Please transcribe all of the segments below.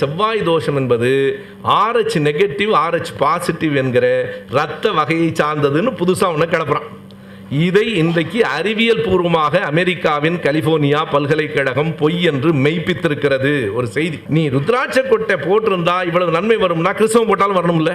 செவ்வாய் தோஷம் என்பது ஆர்ஹெச் நெகட்டிவ் ஆர்ஹெச் பாசிட்டிவ் என்கிற இரத்த வகையை சார்ந்ததுன்னு புதுசாக ஒன்று கிளப்புறான். இதை இன்றைக்கு அறிவியல் பூர்வமாக அமெரிக்காவின் கலிபோர்னியா பல்கலைக்கழகம் பொய் என்று மெய்ப்பித்திருக்கிறது ஒரு செய்தி. நீ ருத்ராட்ச கொட்டை போட்டிருந்தா இவ்வளவு நன்மை வரும்னா கிறிஸ்தவம் போட்டாலும் வரணும்ல?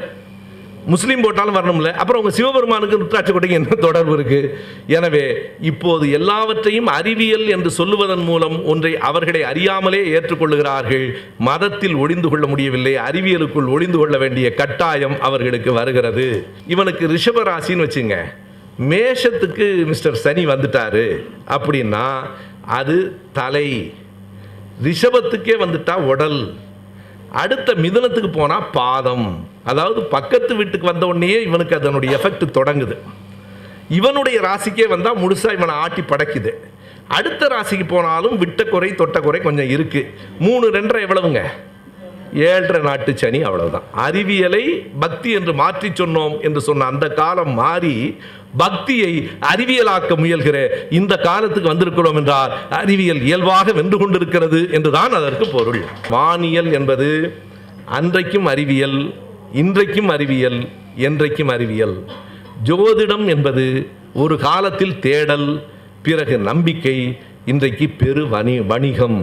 முஸ்லீம் போட்டாலும் வரணும்ல. அப்புறம் உங்கள் சிவபெருமானுக்கு ருத்ராட்ச கொட்டைக்கு என்ன தொடர்பு இருக்கு? எனவே இப்போது எல்லாவற்றையும் அறிவியல் என்று சொல்லுவதன் மூலம் ஒன்றை அவர்களை அறியாமலே ஏற்றுக்கொள்ளுகிறார்கள். மதத்தில் ஒளிந்து கொள்ள முடியவில்லை. அறிவியலுக்குள் ஒளிந்து கொள்ள வேண்டிய கட்டாயம் அவர்களுக்கு வருகிறது. இவனுக்கு ரிஷபராசின்னு வச்சுங்க. மேஷத்துக்கு மிஸ்டர் சனி வந்துட்டாரு அப்படின்னா அது தலை. ரிஷபத்துக்கே வந்துட்டா உடல். அடுத்த மிதுனத்துக்கு போனால் பாதம். அதாவது பக்கத்து வீட்டுக்கு வந்த உடனேயே இவனுக்கு அதனுடைய எஃபெக்ட் தொடங்குது. இவனுடைய ராசிக்கே வந்தால் முழுசாக இவனை ஆட்டி படைக்குது. அடுத்த ராசிக்கு போனாலும் விட்ட குறை தொட்ட குறை கொஞ்சம் இருக்குது மூணு ரெண்டரை எவ்வளவுங்க? ஏழரை நாட்டு சனி அவ்வளவுதான். அறிவியலை பக்தி என்று மாற்றி சொன்னோம் என்று சொன்ன அந்த காலம் மாறி பக்தியை அறிவியலாக்க முயல்கிற இந்த காலத்துக்கு வந்திருக்கிறோம் என்றால் அறிவியல் இயல்பாக வென்று கொண்டிருக்கிறது என்றுதான் அதற்கு பொருள். வானியல் என்பது அன்றைக்கும் அறிவியல் இன்றைக்கும் அறிவியல் என்றைக்கும் அறிவியல். ஜோதிடம் என்பது ஒரு காலத்தில் தேடல் பிறகு நம்பிக்கை இன்றைக்கு பெரு வணி வணிகம்.